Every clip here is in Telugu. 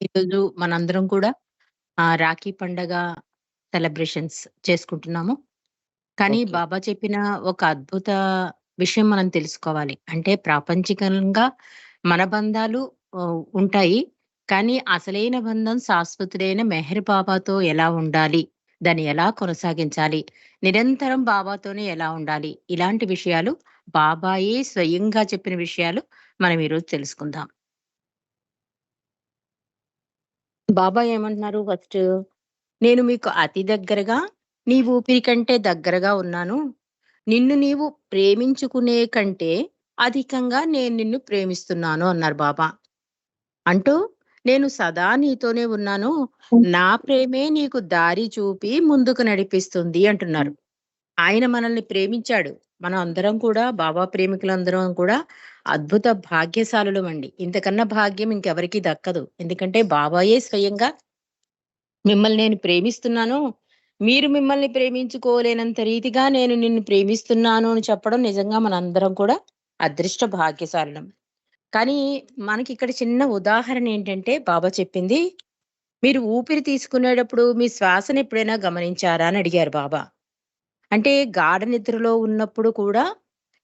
ఈరోజు మనందరం కూడా ఆహ్, రాఖీ పండగ సెలబ్రేషన్స్ చేసుకుంటున్నాము. కానీ ఓకే. బాబా చెప్పిన ఒక అద్భుత విషయం మనం తెలుసుకోవాలి. అంటే ప్రాపంచికంగా మన బంధాలు ఉంటాయి. కానీ అసలైన బంధం శాశ్వతుడైన మెహర్ బాబాతో ఎలా ఉండాలి? దాన్ని ఎలా కొనసాగించాలి? నిరంతరం బాబాతోనే ఎలా ఉండాలి? ఇలాంటి విషయాలు బాబాయే స్వయంగా చెప్పిన విషయాలు మనం ఈరోజు తెలుసుకుందాం. బాబా ఏమంటున్నారు ఫస్ట్? నేను మీకు అతి దగ్గరగా, నీ ఊపిరి కంటే దగ్గరగా ఉన్నాను. నిన్ను నీవు ప్రేమించుకునే కంటే అధికంగా నేను నిన్ను ప్రేమిస్తున్నాను అన్నారు బాబా. అంటూ నేను సదా నీతోనే ఉన్నాను. నా ప్రేమే నీకు దారి చూపి ముందుకు నడిపిస్తుంది అంటున్నారు. ఆయన మనల్ని ప్రేమించాడు. మనం అందరం కూడా బాబా ప్రేమికులందరం కూడా అద్భుత భాగ్యశాలులమండి. ఇంతకన్నా భాగ్యం ఇంకెవరికి దక్కదు. ఎందుకంటే బాబాయే స్వయంగా మిమ్మల్ని నేను ప్రేమిస్తున్నాను. మీరు మిమ్మల్ని ప్రేమించుకోలేనంత రీతిగా నేను నిన్ను ప్రేమిస్తున్నాను అని చెప్పడం నిజంగా మనందరం కూడా అదృష్ట భాగ్యశాలం కానీ మనకి ఇక్కడ చిన్న ఉదాహరణ ఏంటంటే బాబా చెప్పింది, మీరు ఊపిరి తీసుకునేటప్పుడు మీ శ్వాసను ఎప్పుడైనా గమనించారా అని అడిగారు బాబా. అంటే గాఢ నిద్రలో ఉన్నప్పుడు కూడా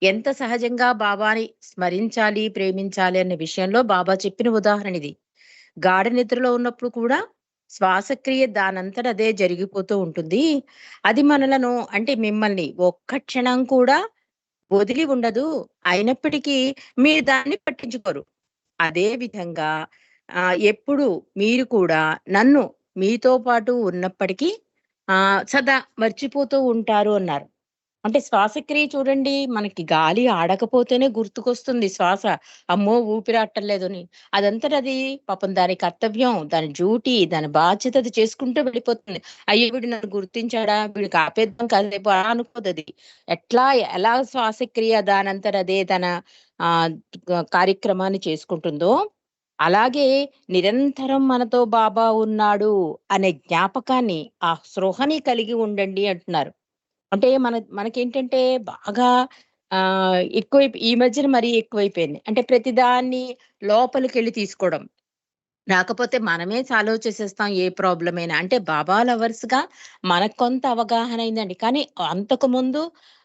ఎంత సహజంగా బాబాని స్మరించాలి, ప్రేమించాలి అనే విషయంలో బాబా చెప్పిన ఉదాహరణ ఇది. గాఢ నిద్రలో ఉన్నప్పుడు కూడా శ్వాసక్రియ దానంతట అదే జరిగిపోతూ ఉంటుంది. అది మనలను అంటే మిమ్మల్ని ఒక్క క్షణం కూడా వదిలి ఉండదు. అయినప్పటికీ మీరు దాన్ని పట్టించుకోరు. అదే విధంగా ఎప్పుడు మీరు కూడా నన్ను మీతో పాటు ఉన్నప్పటికీ ఆ సదా మర్చిపోతూ ఉంటారు అన్నారు. అంటే శ్వాసక్రియ చూడండి మనకి గాలి ఆడకపోతేనే గుర్తుకొస్తుంది శ్వాస. అమ్మో! ఊపిరాట్టలేదు అని. అదంతట అది పాపం దాని కర్తవ్యం, దాని డ్యూటీ, దాని బాధ్యత అది చేసుకుంటూ వెళ్ళిపోతుంది. అయ్యో! వీడు నన్ను గుర్తించాడా? వీడికి ఆపేద్దాం కాసేపు అలా అనుకోదది. ఎట్లా ఎలా శ్వాసక్రియ దానంతర అదే తన ఆ కార్యక్రమాన్ని చేసుకుంటుందో, అలాగే నిరంతరం మనతో బాబా ఉన్నాడు అనే జ్ఞాపకాన్ని, ఆ స్పృహని కలిగి ఉండండి అంటున్నారు. అంటే మన మనకేంటంటే బాగా ఆ ఎక్కువ ఈ మధ్యన మరీ ఎక్కువైపోయింది. అంటే ప్రతిదాన్ని లోపలికెళ్ళి తీసుకోవడం. రాకపోతే మనమే సాల్వ్ చేసేస్తాం ఏ ప్రాబ్లం అయినా. అంటే బాబా లవర్స్‌గా మనకు కొంత అవగాహన అయిందండి. కానీ అంతకుముందు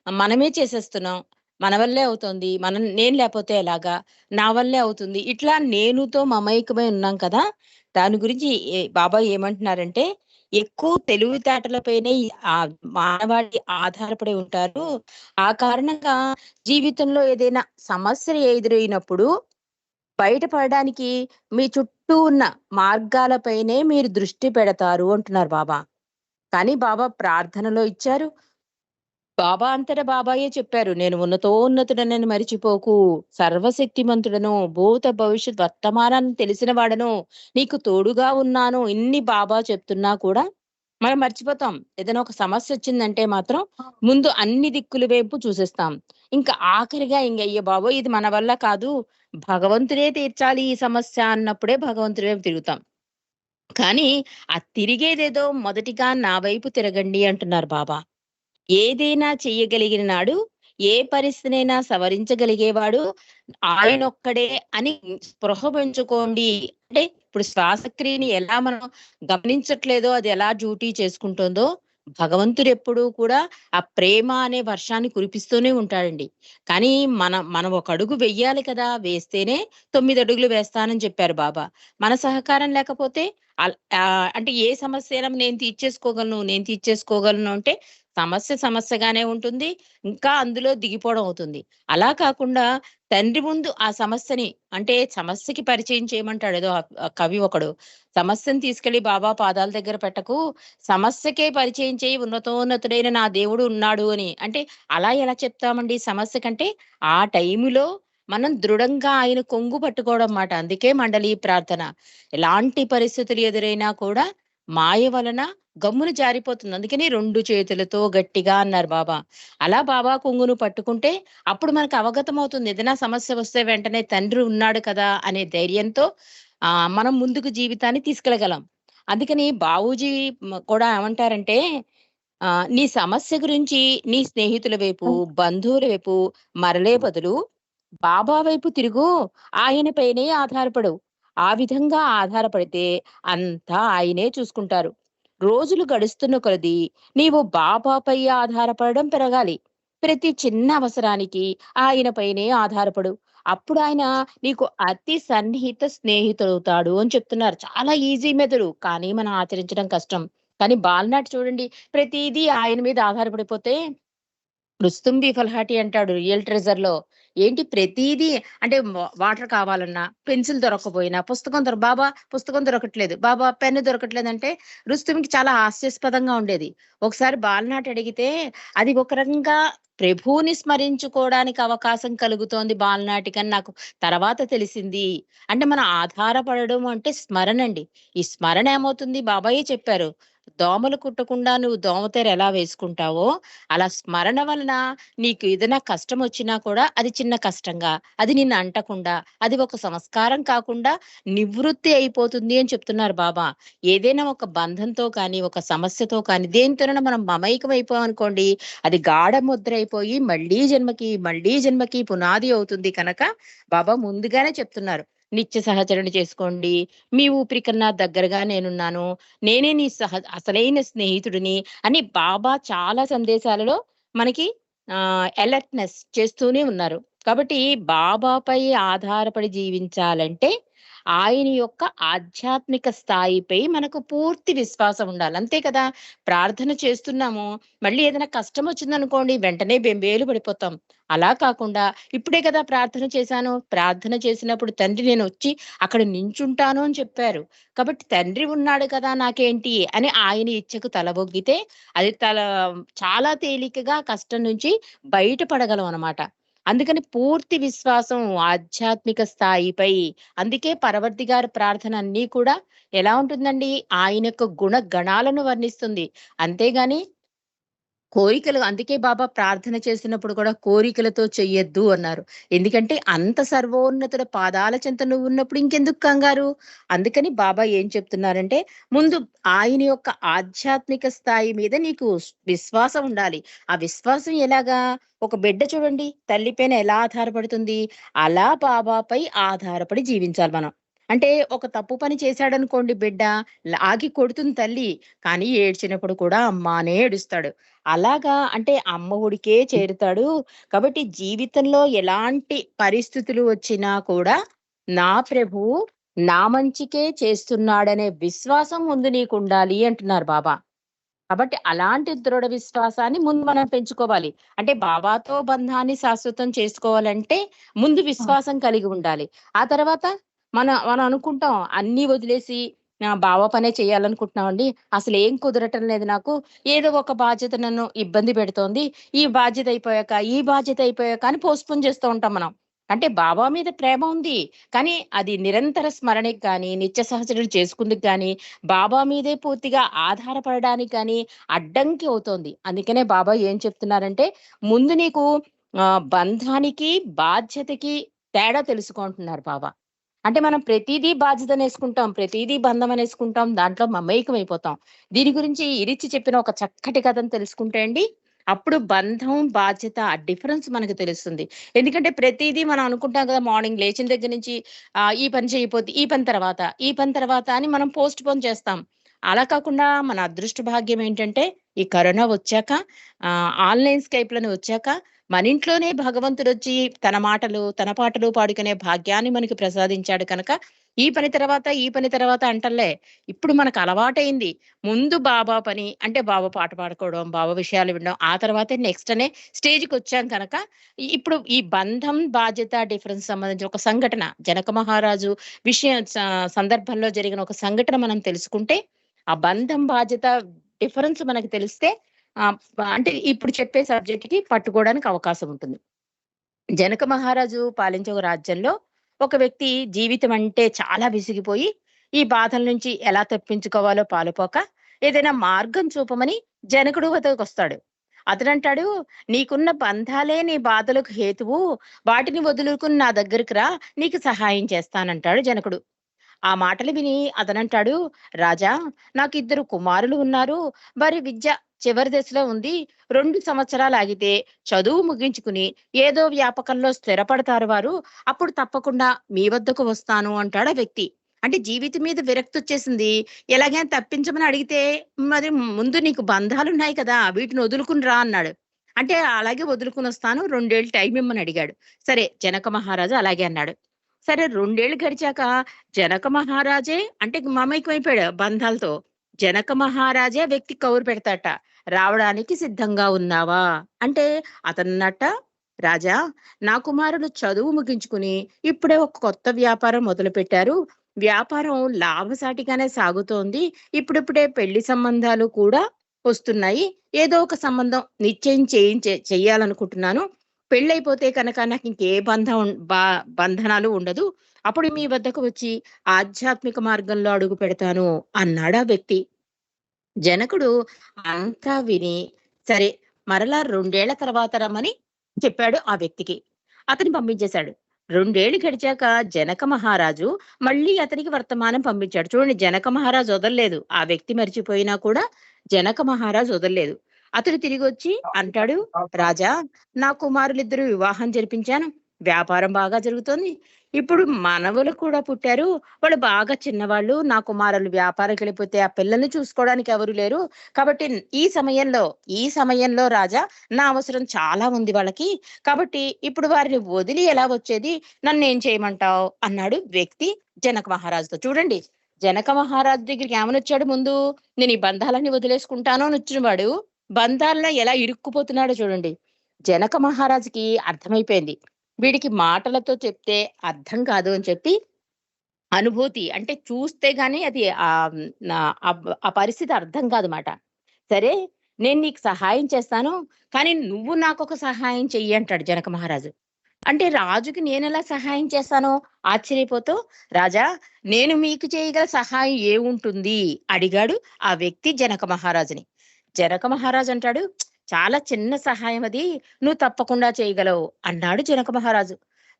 మనమే చేసేస్తున్నాం. మన వల్లే అవుతుంది. మనం నేను లేకపోతే ఎలాగా? నా వల్లే అవుతుంది. ఇట్లా నేనుతో మమైకమై ఉన్నాం కదా! దాని గురించి బాబా ఏమంటున్నారంటే, ఎక్కువ తెలివితేటలపైనే మానవాడి ఆధారపడి ఉంటారు. ఆ కారణంగా జీవితంలో ఏదైనా సమస్యలు ఎదురైనప్పుడు బయటపడడానికి మీ చుట్టూ ఉన్న మార్గాలపైనే మీరు దృష్టి పెడతారు అంటున్నారు బాబా. కానీ బాబా ప్రార్థనలో ఇచ్చారు. బాబా అంతట బాబాయే చెప్పారు. నేను ఉన్నతోన్నతుడనని మరిచిపోకు. సర్వశక్తిమంతుడను, భూత భవిష్యత్ వర్తమానాన్ని తెలిసిన వాడను, నీకు తోడుగా ఉన్నాను. ఇన్ని బాబా చెప్తున్నా కూడా మనం మర్చిపోతాం. ఏదైనా ఒక సమస్య వచ్చిందంటే మాత్రం ముందు అన్ని దిక్కుల వైపు చూసేస్తాం. ఇంకా ఆఖరిగా ఇంగ అయ్య బాబోయ్! ఇది మన వల్ల కాదు. భగవంతుడే తీర్చాలి ఈ సమస్య అన్నప్పుడే భగవంతుడి వైపు తిరుగుతాం. కానీ ఆ తిరిగేదేదో మొదటిగా నా వైపు తిరగండి అంటున్నారు బాబా. ఏదైనా చెయ్యగలిగిన నాడు, ఏ పరిస్థితినైనా సవరించగలిగేవాడు ఆయనొక్కడే అని స్పృహ పెంచుకోండి. అంటే ఇప్పుడు శ్వాసక్రియని ఎలా మనం గమనించట్లేదో అది ఎలా డ్యూటీ చేసుకుంటుందో, భగవంతుడు ఎప్పుడూ కూడా ఆ ప్రేమ అనే వర్షాన్ని కురిపిస్తూనే ఉంటాడండి. కానీ మన మనం ఒక అడుగు వెయ్యాలి కదా! వేస్తేనే తొమ్మిది అడుగులు వేస్తానని చెప్పారు బాబా. మన సహకారం లేకపోతే అంటే ఏ సమస్య అయినా నేను తీర్చేసుకోగలను, నేను తీర్చేసుకోగలను అంటే సమస్య సమస్యగానే ఉంటుంది. ఇంకా అందులో దిగిపోవడం అవుతుంది. అలా కాకుండా తండ్రి ముందు ఆ సమస్యని అంటే సమస్యకి పరిచయం చేయమంటాడు ఏదో కవి ఒకడు. సమస్యను తీసుకెళ్ళి బాబా పాదాల దగ్గర పెట్టకు. సమస్యకే పరిచయం చేయి ఉన్నతోన్నతుడైన నా దేవుడు ఉన్నాడు అని. అంటే అలా ఎలా చెప్తామండి సమస్య కంటే ఆ టైములో మనం దృఢంగా ఆయన కొంగు పట్టుకోవడం మాట. అందుకే మండలి ప్రార్థన. ఎలాంటి పరిస్థితులు ఎదురైనా కూడా మాయ వలన గమ్మున జారిపోతుంది. అందుకని 2 చేతులతో గట్టిగా అన్నారు బాబా. అలా బాబా కొంగును పట్టుకుంటే అప్పుడు మనకు అవగతమవుతుంది. ఏదైనా సమస్య వస్తే వెంటనే తండ్రి ఉన్నాడు కదా! అనే ధైర్యంతో ఆహ్, మనం ముందుకు జీవితాన్ని తీసుకెళ్ళగలం. అందుకని బావూజీ కూడా ఏమంటారంటే నీ సమస్య గురించి నీ స్నేహితుల వైపు, బంధువుల వైపు మరలే బదులు బాబా వైపు తిరుగు. ఆయన పైనే ఆధారపడు. ఆ విధంగా ఆధారపడితే అంతా ఆయనే చూసుకుంటారు. రోజులు గడుస్తున్న కొలది నీవు బాబాపై ఆధారపడడం పెరగాలి. ప్రతి చిన్న అవసరానికి ఆయనపైనే ఆధారపడు. అప్పుడు ఆయన నీకు అతి సన్నిహిత స్నేహితుడవుతాడు అని చెప్తున్నారు. చాలా ఈజీ మెథడు కానీ మనం ఆచరించడం కష్టం. కానీ బాలనాటి చూడండి ప్రతిదీ ఆయన మీద ఆధారపడిపోతే రుస్తుం బి ఫల్హాటి అంటాడు రియల్ ట్రెజర్లో ఏంటి ప్రతిదీ అంటే వాటర్ కావాలన్నా పెన్సిల్ దొరకకపోయినా పుస్తకం దొరక బాబా పుస్తకం దొరకట్లేదు బాబా పెన్ను దొరకట్లేదు అంటే రుస్తుమికి చాలా హాస్యాస్పదంగా ఉండేది. ఒకసారి బాలనాటి అడిగితే అది ఒక రకంగా ప్రభువుని స్మరించుకోవడానికి అవకాశం కలుగుతోంది బాలనాటికని నాకు తర్వాత తెలిసింది. అంటే మన ఆధారపడడం అంటే స్మరణ అండి ఈ స్మరణ ఏమవుతుంది బాబాయే చెప్పారు. దోమలు కుట్టకుండా నువ్వు దోమతెర ఎలా వేసుకుంటావో అలా స్మరణ వలన నీకు ఏదైనా కష్టం వచ్చినా కూడా అది చిన్న కష్టంగా అది నిన్ను అంటకుండా అది ఒక సంస్కారం కాకుండా నివృత్తి అయిపోతుంది అని చెప్తున్నారు బాబా. ఏదైనా ఒక బంధంతో కానీ ఒక సమస్యతో కానీ దేనితోనైనా మనం మమైకం అయిపోయాం అనుకోండి అది గాఢ ముద్ర అయిపోయి మళ్ళీ జన్మకి మళ్ళీ జన్మకి పునాది అవుతుంది కనుక బాబా ముందుగానే చెప్తున్నారు. నిత్య సహచరణ చేసుకోండి. మీ ఊపిరి కన్నా దగ్గరగా నేనున్నాను. నేనే నీ సహ అసలైన స్నేహితుడిని అని బాబా చాలా సందేశాలలో మనకి అలర్ట్నెస్ చేస్తూనే ఉన్నారు. కాబట్టి బాబాపై ఆధారపడి జీవించాలంటే ఆయన యొక్క ఆధ్యాత్మిక స్థాయిపై మనకు పూర్తి విశ్వాసం ఉండాలి. అంతే కదా? ప్రార్థన చేస్తున్నాము మళ్ళీ ఏదైనా కష్టం వచ్చిందనుకోండి వెంటనే బెంబేలు పడిపోతాం. అలా కాకుండా ఇప్పుడే కదా ప్రార్థన చేశాను. ప్రార్థన చేసినప్పుడు తండ్రి నేను వచ్చి అక్కడ నించుంటాను అని చెప్పారు. కాబట్టి తండ్రి ఉన్నాడు కదా నాకేంటి అని ఆయన ఇచ్చకు తలబొగ్గితే అది తల చాలా తేలికగా కష్టం నుంచి బయటపడగలం అన్నమాట. అందుకని పూర్తి విశ్వాసం ఆధ్యాత్మిక స్థాయిపై. అందుకే పరవర్తి గారి ప్రార్థన అన్నీ కూడా ఎలా ఉంటుందండి? ఆయన యొక్క గుణ గణాలను వర్ణిస్తుంది. అంతేగాని కోరికలు అందుకే బాబా ప్రార్థన చేసినప్పుడు కూడా కోరికలతో చెయ్యొద్దు అన్నారు. ఎందుకంటే అంత సర్వోన్నతుల పాదాల చెంత నువ్వు ఉన్నప్పుడు ఇంకెందుకు కంగారు? అందుకని బాబా ఏం చెప్తున్నారంటే ముందు ఆయన యొక్క ఆధ్యాత్మిక స్థాయి మీద నీకు విశ్వాసం ఉండాలి. ఆ విశ్వాసం ఎలాగా? ఒక బిడ్డ చూడండి తల్లి పైన ఎలా ఆధారపడుతుంది? అలా బాబాపై ఆధారపడి జీవించాలి మనం. అంటే ఒక తప్పు పని చేశాడనుకోండి బిడ్డ లాగి కొడుతుంది తల్లి. కానీ ఏడ్చినప్పుడు కూడా అమ్మానే ఏడుస్తాడు. అలాగా అంటే అమ్మ ఒడికే చేరుతాడు. కాబట్టి జీవితంలో ఎలాంటి పరిస్థితులు వచ్చినా కూడా నా ప్రభువు నా మంచికే చేస్తున్నాడనే విశ్వాసం ముందు నీకు ఉండాలి అంటున్నారు బాబా. కాబట్టి అలాంటి దృఢ విశ్వాసాన్ని ముందు మనం పెంచుకోవాలి. అంటే బాబాతో బంధాన్ని శాశ్వతం చేసుకోవాలంటే ముందు విశ్వాసం కలిగి ఉండాలి. ఆ తర్వాత మన మనం అనుకుంటాం అన్ని వదిలేసి బావ పనే చేయాలనుకుంటున్నామండి. అసలు ఏం కుదరటం లేదు నాకు. ఏదో ఒక బాధ్యత నన్ను ఇబ్బంది పెడుతోంది. ఈ బాధ్యత అయిపోయాక ఈ బాధ్యత అయిపోయాక అని పోస్ట్పోన్ చేస్తూ ఉంటాం మనం. అంటే బాబా మీద ప్రేమ ఉంది. కానీ అది నిరంతర స్మరణకి కానీ నిత్య సహచరుడు చేసుకుందుకు కానీ బాబా మీదే పూర్తిగా ఆధారపడడానికి కానీ అడ్డంకి అవుతోంది. అందుకనే బాబా ఏం చెప్తున్నారంటే ముందు నీకు బంధానికి బాధ్యతకి తేడా తెలుసుకుంటున్నారు బాబా అంటే మనం ప్రతిదీ బాధ్యత నేసుకుంటాం ప్రతిదీ బంధం అనేసుకుంటాం దాంట్లో మమైకం అయిపోతాం దీని గురించి ఇరిచి చెప్పిన ఒక చక్కటి కథను తెలుసుకుంటే అండి అప్పుడు బంధం బాధ్యత ఆ డిఫరెన్స్ మనకు తెలుస్తుంది. ఎందుకంటే ప్రతిదీ మనం అనుకుంటాం కదా మార్నింగ్ లేచిన దగ్గర నుంచి ఆ ఈ పని చేయకపోతే ఈ పని తర్వాత ఈ పని తర్వాత అని మనం పోస్ట్ పోన్ చేస్తాం. అలా కాకుండా మన అదృష్ట భాగ్యం ఏంటంటే ఈ కరోనా వచ్చాక ఆ ఆన్లైన్ స్కైప్లను వచ్చాక మన ఇంట్లోనే భగవంతుడు వచ్చి తన మాటలు తన పాటలు పాడుకునే భాగ్యాన్ని మనకి ప్రసాదించాడు కనుక ఈ పని తర్వాత ఈ పని తర్వాత అంటలే. ఇప్పుడు మనకు అలవాటైంది. ముందు బాబా పని అంటే బాబా పాట పాడుకోవడం బాబా విషయాలు వినడం ఆ తర్వాతే నెక్స్ట్ అనే స్టేజ్కి వచ్చాం కనుక ఇప్పుడు ఈ బంధం బాధ్యత డిఫరెన్స్ సంబంధించిన ఒక సంఘటన జనక మహారాజు విషయం సందర్భంలో జరిగిన ఒక సంఘటన మనం తెలుసుకుంటే ఆ బంధం బాధ్యత డిఫరెన్స్ మనకు తెలిస్తే అంటే ఇప్పుడు చెప్పే సబ్జెక్ట్కి పట్టుకోవడానికి అవకాశం ఉంటుంది. జనక మహారాజు పాలించే ఒక రాజ్యంలో ఒక వ్యక్తి జీవితం అంటే చాలా విసిగిపోయి ఈ బాధల నుంచి ఎలా తప్పించుకోవాలో పాలుపోక ఏదైనా మార్గం చూపమని జనకుడు వద్దకు వస్తాడు. అతనంటాడు నీకున్న బంధాలే నీ బాధలకు హేతువు. వాటిని వదులుకుని నా దగ్గరికి రా. నీకు సహాయం చేస్తానంటాడు జనకుడు. ఆ మాటలు విని అతనంటాడు రాజా నాకు ఇద్దరు కుమారులు ఉన్నారు. వారి విద్య చివరి దశలో ఉంది రెండు సంవత్సరాలు ఆగితే చదువు ముగించుకుని ఏదో వ్యాపకంలో స్థిరపడతారు వారు అప్పుడు తప్పకుండా మీ వద్దకు వస్తాను అంటాడు ఆ వ్యక్తి అంటే జీవితం మీద విరక్తొచ్చేసింది. ఎలాగైనా తప్పించమని అడిగితే, మరి ముందు నీకు బంధాలు ఉన్నాయి కదా! వీటిని వదులుకుని రా అన్నాడు. అంటే అలాగే వదులుకుని వస్తాను రెండేళ్ళు టైం ఇమ్మని అడిగాడు. సరే జనక మహారాజు అలాగే అన్నాడు. సరే రెండేళ్ళు గడిచాక జనక మహారాజే అంటే మమైకమైపోయాడు బంధాలతో. జనక మహారాజే వ్యక్తి కౌరు పెడతాట రావడానికి సిద్ధంగా ఉన్నావా? అంటే అతనన్నట్ట రాజా నా కుమారుడు చదువు ముగించుకుని ఇప్పుడే ఒక కొత్త వ్యాపారం మొదలుపెట్టారు. వ్యాపారం లాభసాటిగానే సాగుతోంది. ఇప్పుడిప్పుడే పెళ్ళి సంబంధాలు కూడా వస్తున్నాయి. ఏదో ఒక సంబంధం నిశ్చయం చేయించే చెయ్యాలనుకుంటున్నాను. పెళ్ళైపోతే కనుక నాకు ఇంకే బంధం బా బంధనాలు ఉండదు. అప్పుడు మీ వద్దకు వచ్చి ఆధ్యాత్మిక మార్గంలో అడుగు పెడతాను అన్నాడు ఆ వ్యక్తి. జనకుడు అంతా విని సరే మరలా రెండేళ్ళ తర్వాత రమ్మని చెప్పాడు ఆ వ్యక్తికి. అతని పంపించేశాడు. రెండేళ్ళు గడిచాక జనక మహారాజు మళ్ళీ అతనికి వర్తమానం పంపించాడు. చూడండి జనక మహారాజు వదలలేదు. ఆ వ్యక్తి మరిచిపోయినా కూడా జనక మహారాజు వదలలేదు. అతడు తిరిగొచ్చి అంటాడు, రాజా నా కుమారులిద్దరూ వివాహం జరిపించాను. వ్యాపారం బాగా జరుగుతోంది. ఇప్పుడు మనవలు కూడా పుట్టారు. వాళ్ళు బాగా చిన్నవాళ్ళు. నా కుమారులు వ్యాపారంకెళ్ళిపోతే ఆ పిల్లల్ని చూసుకోవడానికి ఎవరు లేరు. కాబట్టి ఈ సమయంలో, ఈ సమయంలో రాజా నా అవసరం చాలా ఉంది వాళ్ళకి. కాబట్టి ఇప్పుడు వారిని వదిలి ఎలా వచ్చేది? నన్నేం చేయమంటావు? అన్నాడు వ్యక్తి జనక మహారాజుతో. చూడండి జనక మహారాజు దగ్గరికి ఏమనొచ్చాడు ముందు? నేను ఈ బంధాలన్నీ వదిలేసుకుంటాను అని వచ్చినవాడు బంధాల్లో ఎలా ఇరుక్కుపోతున్నాడో చూడండి. జనక మహారాజుకి అర్థమైపోయింది. వీడికి మాటలతో చెప్తే అర్థం కాదు అని చెప్పి అనుభూతి అంటే చూస్తే గానీ అది ఆ పరిస్థితి అర్థం కాదుమాట. సరే నేను నీకు సహాయం చేస్తాను. కానీ నువ్వు నాకొక సహాయం చెయ్యి అంటాడు జనక మహారాజు. అంటే రాజుకి నేను ఎలా సహాయం చేస్తానో ఆశ్చర్యపోతూ రాజా నేను మీకు చేయగల సహాయం ఏముంటుంది? అడిగాడు ఆ వ్యక్తి జనక మహారాజుని. జనక మహారాజు అంటాడు చాలా చిన్న సహాయం అది. నువ్వు తప్పకుండా చేయగలవు అన్నాడు జనక మహారాజు.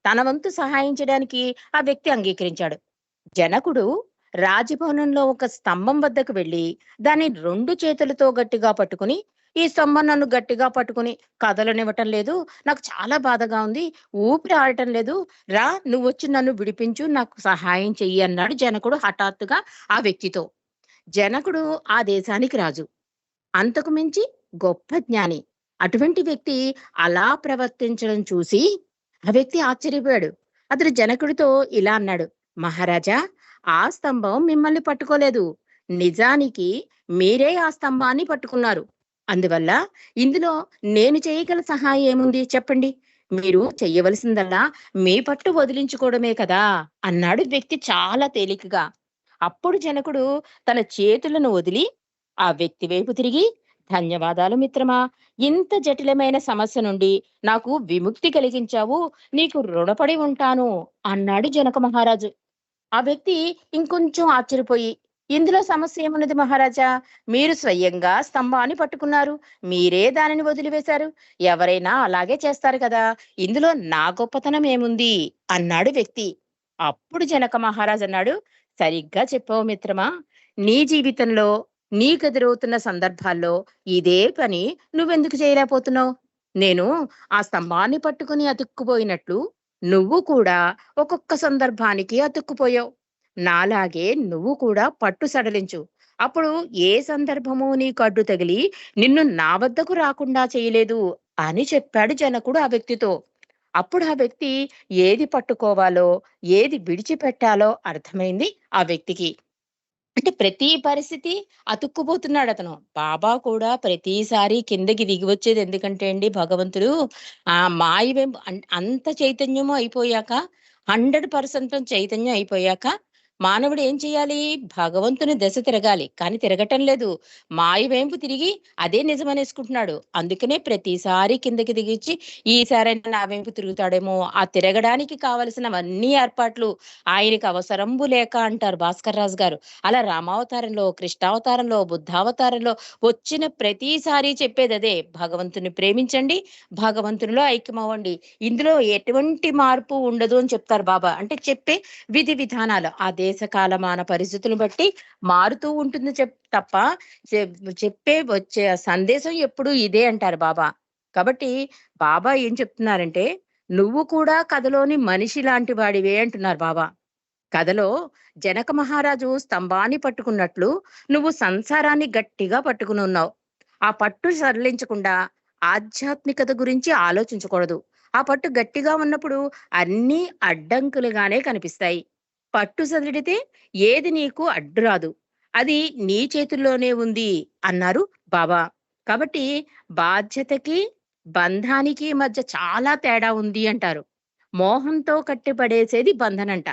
తన వంతు సహాయం చేయడానికి ఆ వ్యక్తి అంగీకరించాడు. జనకుడు రాజభవనంలో ఒక స్తంభం వద్దకు వెళ్ళి దాన్ని రెండు చేతులతో గట్టిగా పట్టుకుని, ఈ స్తంభం నన్ను గట్టిగా పట్టుకుని కదలనివ్వటం లేదు. నాకు చాలా బాధగా ఉంది. ఊపిరి ఆడటం లేదు. రా నువ్వు వచ్చి నన్ను విడిపించు. నాకు సహాయం చెయ్యి అన్నాడు జనకుడు హఠాత్తుగా ఆ వ్యక్తితో. జనకుడు ఆ దేశానికి రాజు. అంతకు మించి గొప్ప జ్ఞాని. అటువంటి వ్యక్తి అలా ప్రవర్తించడం చూసి ఆ వ్యక్తి ఆశ్చర్యపోయాడు. అతడు జనకుడితో ఇలా అన్నాడు. మహారాజా ఆ స్తంభం మిమ్మల్ని పట్టుకోలేదు. నిజానికి మీరే ఆ స్తంభాన్ని పట్టుకున్నారు. అందువల్ల ఇందులో నేను చేయగల సహాయం ఏముంది చెప్పండి? మీరు చెయ్యవలసిందల్లా మీ పట్టు వదిలించుకోవడమే కదా! అన్నాడు వ్యక్తి చాలా తేలికగా. అప్పుడు జనకుడు తన చేతులను వదిలి ఆ వ్యక్తి వైపు తిరిగి ధన్యవాదాలు మిత్రమా! ఇంత జటిలమైన సమస్య నుండి నాకు విముక్తి కలిగించావు. నీకు రుణపడి ఉంటాను అన్నాడు జనక మహారాజు. ఆ వ్యక్తి ఇంకొంచెం ఆశ్చర్యపోయి ఇందులో సమస్య ఏమున్నది మహారాజా? మీరు స్వయంగా స్తంభాన్ని పట్టుకున్నారు. మీరే దానిని వదిలివేశారు. ఎవరైనా అలాగే చేస్తారు కదా! ఇందులో నా గొప్పతనం ఏముంది? అన్నాడు వ్యక్తి. అప్పుడు జనక మహారాజు అన్నాడు, సరిగ్గా చెప్పావు మిత్రమా! నీ జీవితంలో నీకెదురవుతున్న సందర్భాల్లో ఇదే పని నువ్వెందుకు చేయలేకపోతున్నావు? నేను ఆ స్తంభాన్ని పట్టుకుని అతుక్కుపోయినట్లు నువ్వు కూడా ఒక్కొక్క సందర్భానికి అతుక్కుపోయావు. నాలాగే నువ్వు కూడా పట్టు సడలించు. అప్పుడు ఏ సందర్భము నీకు అడ్డు తగిలి నిన్ను నా వద్దకు రాకుండా చేయలేదు అని చెప్పాడు జనకుడు ఆ వ్యక్తితో. అప్పుడు ఆ వ్యక్తి ఏది పట్టుకోవాలో, ఏది విడిచిపెట్టాలో అర్థమైంది ఆ వ్యక్తికి. అంటే ప్రతి పరిస్థితి అతుక్కుపోతున్నాడు అతను బాబా కూడా ప్రతిసారి కిందకి దిగి వచ్చేది ఎందుకంటే అండి భగవంతుడు ఆ మాయ అంత చైతన్యము అయిపోయాక 100% చైతన్యం అయిపోయాక మానవుడు ఏం చేయాలి? భగవంతుని దశ తిరగాలి. కానీ తిరగటం లేదు. మాయ వేంపు తిరిగి అదే నిజమనేసుకుంటున్నాడు. అందుకనే ప్రతిసారి కిందకి దిగిచ్చి ఈసారైనా నా వైపు తిరుగుతాడేమో! ఆ తిరగడానికి కావలసినవన్నీ ఏర్పాట్లు ఆయనకి అవసరంబు లేక అంటారు భాస్కర్ రాజు గారు. అలా రామావతారంలో, కృష్ణావతారంలో, బుద్ధావతారంలో వచ్చిన ప్రతిసారి చెప్పేది అదే భగవంతుని ప్రేమించండి. భగవంతునిలో ఐక్యమవ్వండి. ఇందులో ఎటువంటి మార్పు ఉండదు అని చెప్తారు బాబా. అంటే చెప్పే విధి విధానాలు. అదే దేశ కాలమాన పరిస్థితులను బట్టి మారుతూ ఉంటుంది చెప్ తప్ప చెప్ చెప్పే వచ్చే సందేశం ఎప్పుడు ఇదే అంటారు బాబా. కాబట్టి బాబా ఏం చెప్తున్నారంటే, నువ్వు కూడా కథలోని మనిషి లాంటి వాడివే అంటున్నారు బాబా. కథలో జనక మహారాజు స్తంభాన్ని పట్టుకున్నట్లు నువ్వు సంసారాన్ని గట్టిగా పట్టుకుని ఉన్నావు ఆ పట్టు సరళించకుండా ఆధ్యాత్మికత గురించి ఆలోచించకూడదు ఆ పట్టు గట్టిగా ఉన్నప్పుడు అన్ని అడ్డంకులుగానే కనిపిస్తాయి పట్టు సదిడితే ఏది నీకు అడ్డు రాదు. అది నీ చేతుల్లోనే ఉంది అన్నారు బాబా. కాబట్టి బాధ్యతకి బంధానికి మధ్య చాలా తేడా ఉంది అంటారు. మోహంతో కట్టిపడేసేది బంధనంట.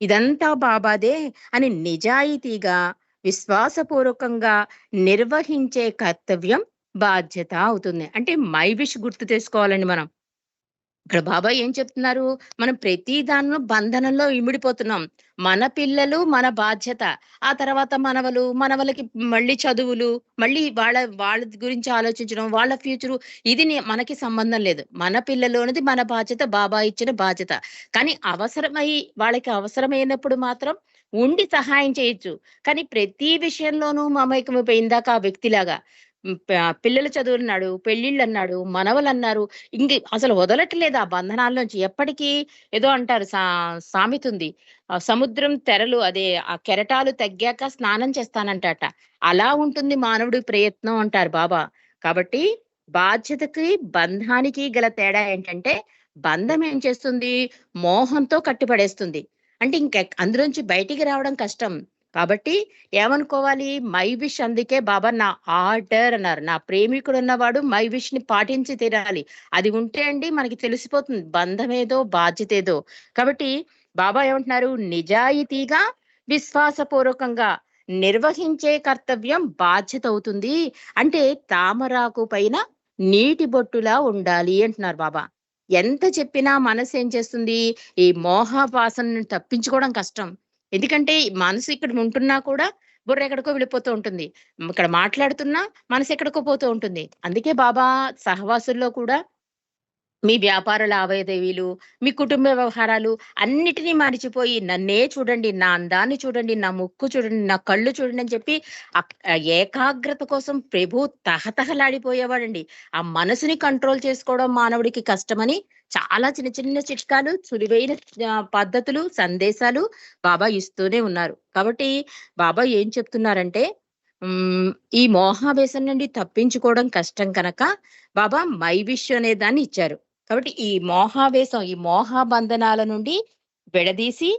ఇదంతా బాబాదే అని నిజాయితీగా విశ్వాసపూర్వకంగా నిర్వహించే కర్తవ్యం బాధ్యత అవుతుంది. అంటే మై విష్ గుర్తు తెచ్చుకోవాలండి మనం. ఇక్కడ బాబా ఏం చెప్తున్నారు? మనం ప్రతి దానిలో బంధనంలో ఇమిడిపోతున్నాం. మన పిల్లలు మన బాధ్యత. ఆ తర్వాత మనవలు మనవలకి మళ్ళీ చదువులు మళ్ళీ వాళ్ళ వాళ్ళ గురించి ఆలోచించడం వాళ్ళ ఫ్యూచర్ ఇది మనకి సంబంధం లేదు. మన పిల్లలు అనేది మన బాధ్యత బాబా ఇచ్చిన బాధ్యత. కానీ అవసరమై వాళ్ళకి అవసరమైనప్పుడు మాత్రం ఉండి సహాయం చేయొచ్చు. కానీ ప్రతి విషయంలోనూ మమైకమైపోయి ఇందాక ఆ వ్యక్తిలాగా. పిల్లల చదువులు అన్నాడు పెళ్ళిళ్ళు అన్నాడు మనవలు అన్నారు ఇంక అసలు వదలట్లేదు ఆ బంధనాల్లోంచి ఎప్పటికీ ఏదో అంటారు సా సామెతుంది సముద్రం తెరలు అదే ఆ కెరటాలు తగ్గాక స్నానం చేస్తానంటట. అలా ఉంటుంది మానవుడి ప్రయత్నం అంటారు బాబా. కాబట్టి బాధ్యతకి బంధానికి గల తేడా ఏంటంటే బంధం ఏం చేస్తుంది? మోహంతో కట్టిపడేస్తుంది అంటే ఇంక అందులోంచి బయటికి రావడం కష్టం. కాబట్టి ఏమనుకోవాలి? మై విష్ అందుకే బాబా నా ఆర్డర్ అన్నారు. నా ప్రేమికుడు ఉన్నవాడు మై విష్ని పాటించి తీరాలి. అది ఉంటే అండి మనకి తెలిసిపోతుంది. బంధం ఏదో బాధ్యత ఏదో కాబట్టి బాబా ఏమంటున్నారు? నిజాయితీగా విశ్వాసపూర్వకంగా నిర్వహించే కర్తవ్యం బాధ్యత అవుతుంది. అంటే తామరాకు పైన నీటి బొట్టులా ఉండాలి అంటున్నారు బాబా. ఎంత చెప్పినా మనసు ఏం చేస్తుంది? ఈ మోహపాసన తప్పించుకోవడం కష్టం. ఎందుకంటే మనసు ఇక్కడ ఉంటున్నా కూడా బుర్ర ఎక్కడికో వెళ్ళిపోతూ ఉంటుంది. ఇక్కడ మాట్లాడుతున్నా మనసు ఎక్కడికో పోతూ ఉంటుంది. అందుకే బాబా సహవాసుల్లో కూడా మీ వ్యాపార లావాదేవీలు మీ కుటుంబ వ్యవహారాలు అన్నిటినీ మరిచిపోయి నన్నే చూడండి నా అందాన్ని చూడండి నా ముక్కు చూడండి నా కళ్ళు చూడండి అని చెప్పి ఏకాగ్రత కోసం ప్రభు తహతహలాడిపోయేవాడండి. ఆ మనసుని కంట్రోల్ చేసుకోవడం మానవుడికి కష్టమని చాలా చిన్న చిన్న చిట్కాలు సులువైన పద్ధతులు సందేశాలు బాబా ఇస్తూనే ఉన్నారు. కాబట్టి బాబా ఏం చెప్తున్నారంటే ఈ మోహావేశం నుండి తప్పించుకోవడం కష్టం కనుక బాబా మై విష్ అనే దాన్ని ఇచ్చారు. కాబట్టి ఈ మోహావేశం ఈ మోహాబంధనాల నుండి విడదీసి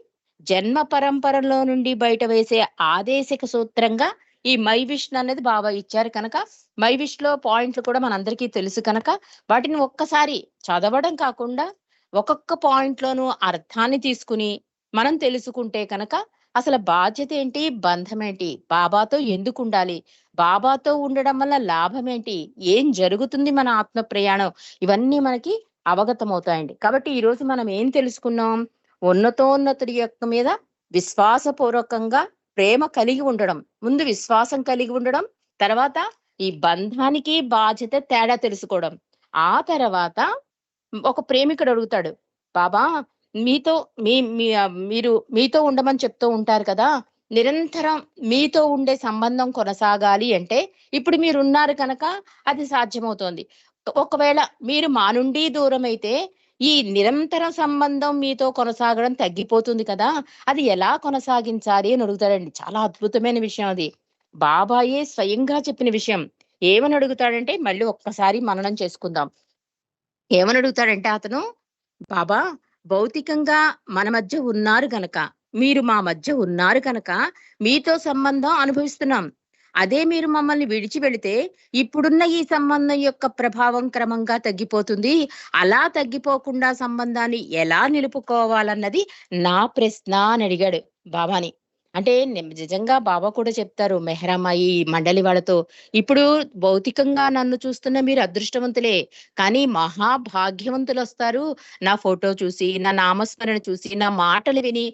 జన్మ పరంపరలో నుండి బయట వేసే ఆదేశిక సూత్రంగా ఈ మై విష్ అనేది బాబా ఇచ్చారు కనుక మై విష్లో పాయింట్లు కూడా మనందరికీ తెలుసు కనుక వాటిని ఒక్కసారి చదవడం కాకుండా ఒక్కొక్క పాయింట్ లోనూ అర్థాన్ని తీసుకుని మనం తెలుసుకుంటే కనుక అసలు బాధ్యత ఏంటి బంధం ఏంటి బాబాతో ఎందుకు ఉండాలి బాబాతో ఉండడం వల్ల లాభం ఏంటి ఏం జరుగుతుంది మన ఆత్మ ప్రయాణం ఇవన్నీ మనకి అవగతమవుతాయండి. కాబట్టి ఈ రోజు మనం ఏం తెలుసుకున్నాం? ఉన్నతోన్నతుడి యొక్క మీద విశ్వాసపూర్వకంగా ప్రేమ కలిగి ఉండడం ముందు విశ్వాసం కలిగి ఉండడం తర్వాత ఈ బంధానికి బాధ్యత తేడా తెలుసుకోవడం. ఆ తర్వాత ఒక ప్రేమికుడు అడుగుతాడు బాబా మీతో మీ మీ మీరు మీతో ఉండమని చెప్తూ ఉంటారు కదా నిరంతరం మీతో ఉండే సంబంధం కొనసాగాలి అంటే ఇప్పుడు మీరు ఉన్నారు కనుక అది సాధ్యమవుతోంది. ఒకవేళ మీరు మా నుండి దూరం అయితే ఈ నిరంతర సంబంధం మీతో కొనసాగడం తగ్గిపోతుంది కదా. అది ఎలా కొనసాగించాలి అని అడుగుతాడండి. చాలా అద్భుతమైన విషయం అది. బాబాయే స్వయంగా చెప్పిన విషయం. ఏమని అడుగుతాడంటే మళ్ళీ ఒక్కసారి మననం చేసుకుందాం. ఏమని అడుగుతాడంటే అతను బాబా భౌతికంగా మన మధ్య ఉన్నారు గనక మీరు మా మధ్య ఉన్నారు కనుక మీతో సంబంధం అనుభవిస్తున్నాం. అదే మీరు మమ్మల్ని విడిచి వెళితే ఇప్పుడున్న ఈ సంబంధం యొక్క ప్రభావం క్రమంగా తగ్గిపోతుంది. అలా తగ్గిపోకుండా సంబంధాన్ని ఎలా నిలుపుకోవాలన్నది నా ప్రశ్న అని అడిగాడు బాబాని. అంటే నిజంగా బాబా కూడా చెప్తారు మెహరామాయి మండలి వాళ్ళతో ఇప్పుడు భౌతికంగా నన్ను చూస్తున్న మీరు అదృష్టవంతులే కానీ మహాభాగ్యవంతులు వస్తారు నా ఫోటో చూసి నా నామస్మరణ చూసి నా మాటలు విని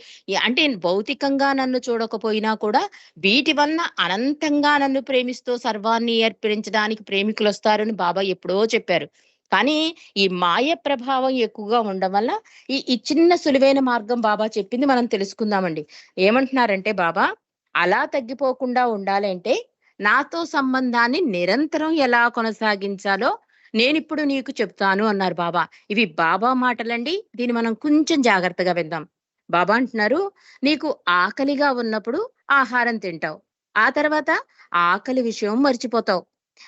అంటే భౌతికంగా నన్ను చూడకపోయినా కూడా వీటి వలన అనంతంగా నన్ను ప్రేమిస్తూ సర్వాన్ని ఏర్పరించడానికి ప్రేమికులు వస్తారని బాబా ఎప్పుడో చెప్పారు. కానీ ఈ మాయ ప్రభావం ఎక్కువగా ఉండడం వల్ల ఈ ఈ చిన్న సులువైన మార్గం బాబా చెప్పింది మనం తెలుసుకుందామండి. ఏమంటున్నారంటే బాబా అలా తగ్గిపోకుండా ఉండాలంటే నాతో సంబంధాన్ని నిరంతరం ఎలా కొనసాగించాలో నేను ఇప్పుడు నీకు చెప్తాను అన్నారు బాబా. ఇవి బాబా మాటలండి. దీన్ని మనం కొంచెం జాగ్రత్తగా విందాం. బాబా అంటున్నారు నీకు ఆకలిగా ఉన్నప్పుడు ఆహారం తింటావు. ఆ తర్వాత ఆకలి విషయం మర్చిపోతావు.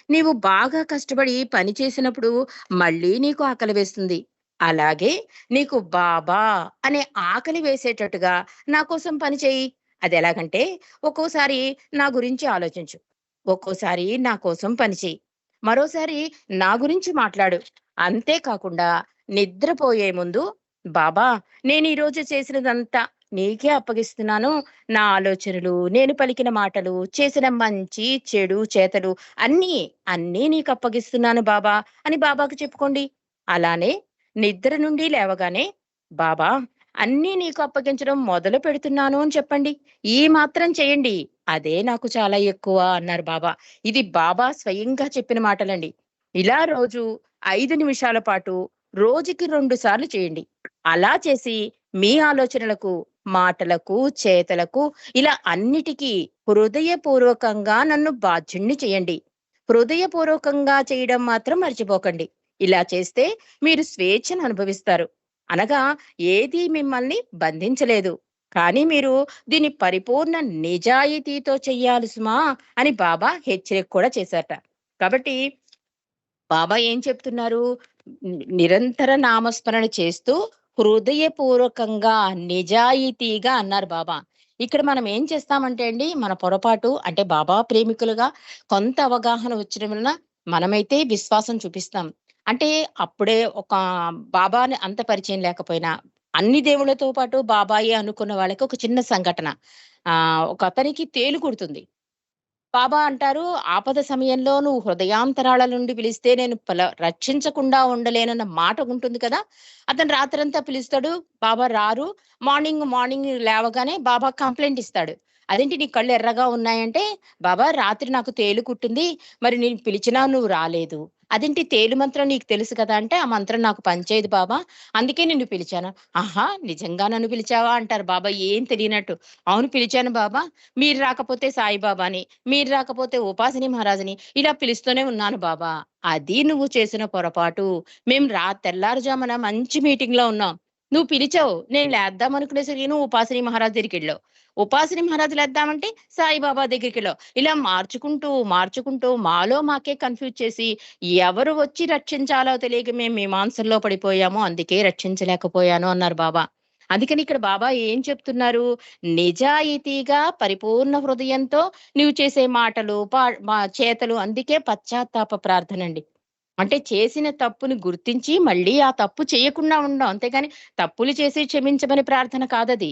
నీవు బాగా కష్టపడి పని చేసినప్పుడు మళ్ళీ నీకు ఆకలి వేస్తుంది. అలాగే నీకు బాబా అనే ఆకలి వేసేటట్టుగా నా కోసం పని చేయి. అది ఎలాగంటే ఒక్కోసారి నా గురించి ఆలోచించు. ఒక్కోసారి నా కోసం పని చేయి. మరోసారి నా గురించి మాట్లాడు. అంతేకాకుండా నిద్రపోయే ముందు బాబా నేను ఈరోజు చేసినదంతా నీకే అప్పగిస్తున్నాను నా ఆలోచనలు నేను పలికిన మాటలు చేసిన మంచి చెడు చేతలు అన్నీ అన్నీ నీకు అప్పగిస్తున్నాను బాబా అని బాబాకు చెప్పుకోండి. అలానే నిద్ర నుండి లేవగానే బాబా అన్నీ నీకు అప్పగించడం మొదలు పెడుతున్నాను అని చెప్పండి. ఈ మాత్రం చేయండి. అదే నాకు చాలా ఎక్కువ అన్నారు బాబా. ఇది బాబా స్వయంగా చెప్పిన మాటలండి. ఇలా రోజు ఐదు నిమిషాల పాటు రోజుకి రెండు సార్లు చేయండి. అలా చేసి మీ ఆలోచనలకు మాటలకు చేతలకు ఇలా అన్నిటికీ హృదయపూర్వకంగా నన్ను బాధ్యుణ్ణి చేయండి. హృదయపూర్వకంగా చేయడం మాత్రం మర్చిపోకండి. ఇలా చేస్తే మీరు స్వేచ్ఛను అనుభవిస్తారు. అనగా ఏది మిమ్మల్ని బంధించలేదు. కానీ మీరు దీన్ని పరిపూర్ణ నిజాయితీతో చెయ్యాలి సుమా అని బాబా హెచ్చరిక కూడా చేశారట. కాబట్టి బాబా ఏం చెప్తున్నారు? నిరంతర నామస్మరణ చేస్తూ హృదయపూర్వకంగా నిజాయితీగా అన్నారు బాబా. ఇక్కడ మనం ఏం చేస్తామంటే అండి మన పొరపాటు అంటే బాబా ప్రేమికులుగా కొంత అవగాహన వచ్చిన వలన మనమైతే విశ్వాసం చూపిస్తాం. అంటే అప్పుడే ఒక బాబాని అంత పరిచయం లేకపోయినా అన్ని దేవుళ్ళతో పాటు బాబాయే అనుకున్న వాళ్ళకి ఒక చిన్న సంఘటన. ఆ ఒక అతనికి తేలు కుడుతుంది. బాబా అంటారు ఆపద సమయంలో నువ్వు హృదయాంతరాల నుండి పిలిస్తే నేను పల రక్షించకుండా ఉండలేనన్న మాట ఉంటుంది కదా? అతను రాత్రంతా పిలుస్తాడు బాబా రారు మార్నింగ్ మార్నింగ్ లేవగానే బాబా కంప్లైంట్ ఇస్తాడు. అదేంటి నీ కళ్ళు ఎర్రగా ఉన్నాయంటే బాబా రాత్రి నాకు తేలు కుట్టింది మరి నేను పిలిచినా నువ్వు రాలేదు. అదేంటి తేలు మంత్రం నీకు తెలుసు కదా అంటే ఆ మంత్రం నాకు పనిచేయదు బాబా. అందుకే నిన్ను పిలిచాను. ఆహా నిజంగా నన్ను పిలిచావా అంటారు బాబా. ఏం తెలియనట్టు. అవును పిలిచాను బాబా. మీరు రాకపోతే సాయిబాబాని మీరు రాకపోతే ఉపాసిని మహారాజుని ఇలా పిలుస్తూనే ఉన్నాను బాబా. అది నువ్వు చేసిన పొరపాటు. మేము రా తెల్లారుజామున మంచి మీటింగ్లో ఉన్నాం. నువ్వు పిలిచావు నేను లేద్దాం అనుకునేసరికి నువ్వు ఉపాసిని మహారాజ్ దగ్గరికి వెళ్ళావు. ఉపాసిని మహారాజు లేద్దామంటే సాయిబాబా దగ్గరికి వెళ్ళావు. ఇలా మార్చుకుంటూ మార్చుకుంటూ మాలో మాకే కన్ఫ్యూజ్ చేసి ఎవరు వచ్చి రక్షించాలో తెలియక మేము మీమాంసల్లో పడిపోయాము అందుకే రక్షించలేకపోయాను అన్నారు బాబా. అందుకని ఇక్కడ బాబా ఏం చెప్తున్నారు? నిజాయితీగా పరిపూర్ణ హృదయంతో నువ్వు చేసే మాటలు పా మా చేతలు అందుకే పశ్చాత్తాప ప్రార్థన అండి. అంటే చేసిన తప్పుని గుర్తించి మళ్ళీ ఆ తప్పు చేయకుండా ఉండడం అంతేగాని తప్పులు చేసి క్షమించమని ప్రార్థన కాదది.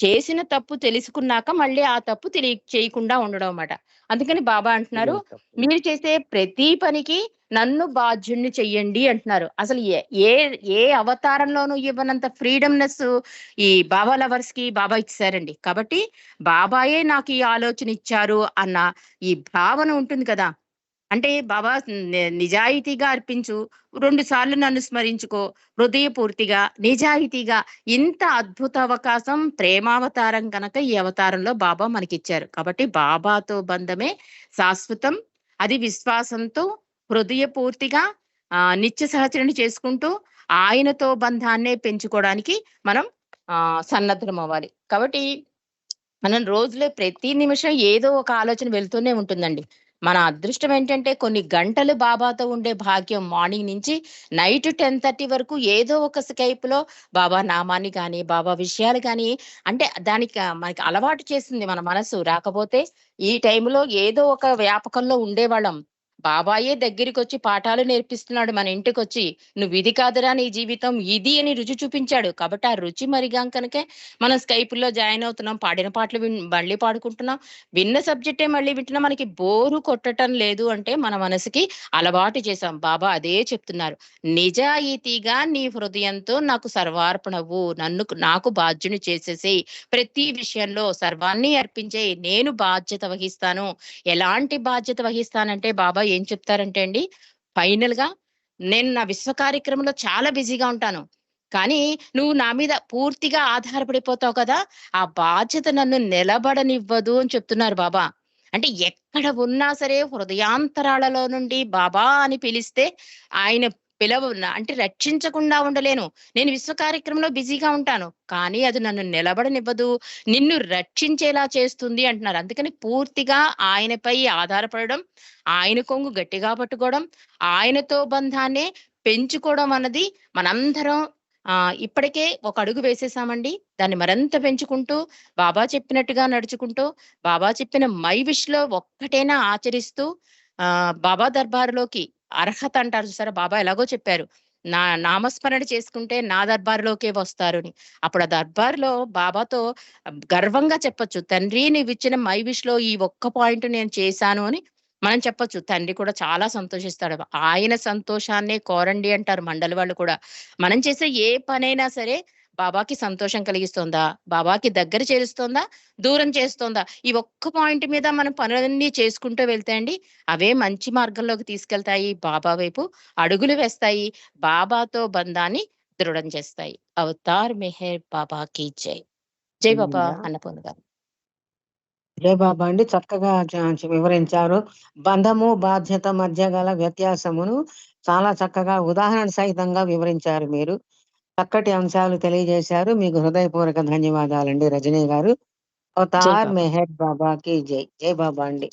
చేసిన తప్పు తెలుసుకున్నాక మళ్ళీ ఆ తప్పు తెలియ చేయకుండా ఉండడం అన్నమాట. అందుకని బాబా అంటున్నారు మీరు చేసే ప్రతి పనికి నన్ను బాధ్యుణ్ణి చెయ్యండి అంటున్నారు. అసలు ఏ- ఏ ఏ అవతారంలోనూ ఇవ్వనంత ఫ్రీడమ్నెస్ ఈ బాబా లవర్స్కి బాబా ఇచ్చారండి. కాబట్టి బాబాయే నాకు ఈ ఆలోచన ఇచ్చారు అన్న ఈ భావన ఉంటుంది కదా. అంటే బాబా నిజాయితీగా అర్పించు. రెండు సార్లు నన్ను స్మరించుకో. హృదయపూర్తిగా నిజాయితీగా ఇంత అద్భుత అవకాశం ప్రేమావతారం కనుక ఈ అవతారంలో బాబా మనకిచ్చారు. కాబట్టి బాబాతో బంధమే శాశ్వతం. అది విశ్వాసంతో హృదయపూర్తిగా ఆ నిత్య సహచరణ చేసుకుంటూ ఆయనతో బంధాన్నే పెంచుకోవడానికి మనం ఆ సన్నద్ధం అవ్వాలి. కాబట్టి మనం రోజులో ప్రతి నిమిషం ఏదో ఒక ఆలోచన వెళ్తూనే ఉంటుందండి. మన అదృష్టం ఏంటంటే కొన్ని గంటలు బాబాతో ఉండే భాగ్యం మార్నింగ్ నుంచి నైట్ టెన్ థర్టీ వరకు ఏదో ఒక స్కైప్లో బాబా నామాన్ని కానీ బాబా విషయాలు కానీ అంటే దానికి మనకి అలవాటు చేసింది మన మనసు. రాకపోతే ఈ టైంలో ఏదో ఒక వ్యాపకంలో ఉండేవాళ్ళం. బాబాయే దగ్గరికి వచ్చి పాఠాలు నేర్పిస్తున్నాడు మన ఇంటికి వచ్చి నువ్వు ఇది కాదురా నీ జీవితం ఇది అని రుచి చూపించాడు. కాబట్టి ఆ రుచి మరిగా కనుకే మనం స్కైపుల్లో జాయిన్ అవుతున్నాం పాడిన పాటలు మళ్ళీ పాడుకుంటున్నాం. విన్న సబ్జెక్టే మళ్ళీ వింటున్నాం మనకి బోరు కొట్టడం లేదు అంటే మన మనసుకి అలవాటు చేసాం బాబా అదే చెప్తున్నారు. నిజాయితీగా నీ హృదయంతో నాకు సర్వార్పణవు. నన్ను నాకు బాధ్యుని చేసేసి ప్రతి విషయంలో సర్వాన్ని అర్పించే నేను బాధ్యత వహిస్తాను. ఎలాంటి బాధ్యత వహిస్తానంటే బాబా ఏం చెప్తారంటే అండి ఫైనల్గా నేను నా విశ్వ కార్యక్రమంలో చాలా బిజీగా ఉంటాను. కానీ నువ్వు నా మీద పూర్తిగా ఆధారపడిపోతావు కదా ఆ బాధ్యత నన్ను నిలబడనివ్వదు అని చెప్తున్నారు బాబా. అంటే ఎక్కడ ఉన్నా సరే హృదయాంతరాలలో నుండి బాబా అని పిలిస్తే ఆయన పిలవ అంటే రక్షించకుండా ఉండలేను. నేను విశ్వ కార్యక్రమంలో బిజీగా ఉంటాను. కానీ అది నన్ను నిలబడనివ్వదు. నిన్ను రక్షించేలా చేస్తుంది అంటున్నారు. అందుకని పూర్తిగా ఆయనపై ఆధారపడడం ఆయన కొంగు గట్టిగా పట్టుకోవడం ఆయనతో బంధాన్ని పెంచుకోవడం అన్నది మనందరం ఆ ఇప్పటికే ఒక అడుగు వేసేసామండి. దాన్ని మరింత పెంచుకుంటూ బాబా చెప్పినట్టుగా నడుచుకుంటూ బాబా చెప్పిన మై విష్లో ఒక్కటైనా ఆచరిస్తూ ఆ బాబా దర్బారులోకి అర్హత అంటారు చూసారా? బాబా ఎలాగో చెప్పారు నా నామస్మరణ చేసుకుంటే నా దర్బార్లోకే వస్తారు అని. అప్పుడు ఆ దర్బార్లో బాబాతో గర్వంగా చెప్పొచ్చు తండ్రి నీవు ఇచ్చిన మై విష్లో ఈ ఒక్క పాయింట్ నేను చేశాను అని మనం చెప్పొచ్చు. తండ్రి కూడా చాలా సంతోషిస్తాడు. ఆయన సంతోషాన్నే కోరండి అంటారు మండలి వాళ్ళు కూడా. మనం చేసే ఏ పనైనా సరే బాబాకి సంతోషం కలిగిస్తుందా? బాబాకి దగ్గర చేరుస్తోందా? దూరం చేస్తోందా? ఈ ఒక్క పాయింట్ మీద మనం పనులన్నీ చేసుకుంటూ వెళ్తే అండి అవే మంచి మార్గంలోకి తీసుకెళ్తాయి బాబా వైపు అడుగులు వేస్తాయి బాబాతో బంధాన్ని దృఢం చేస్తాయి. అవతార్ మెహర్ బాబాకి జై. జై బాబా. అన్నపూర్ణ గారు జయ బాబా అండి చక్కగా వివరించారు. బంధము బాధ్యత మధ్య గల వ్యత్యాసమును చాలా చక్కగా ఉదాహరణ సహితంగా వివరించారు మీరు. చక్కటి అంశాలు తెలియజేశారు. మీకు హృదయపూర్వక ధన్యవాదాలండి రజనీ గారు. అవతార్ బాబా. మెహర్ బాబాకి జై. జై బాబా అండి.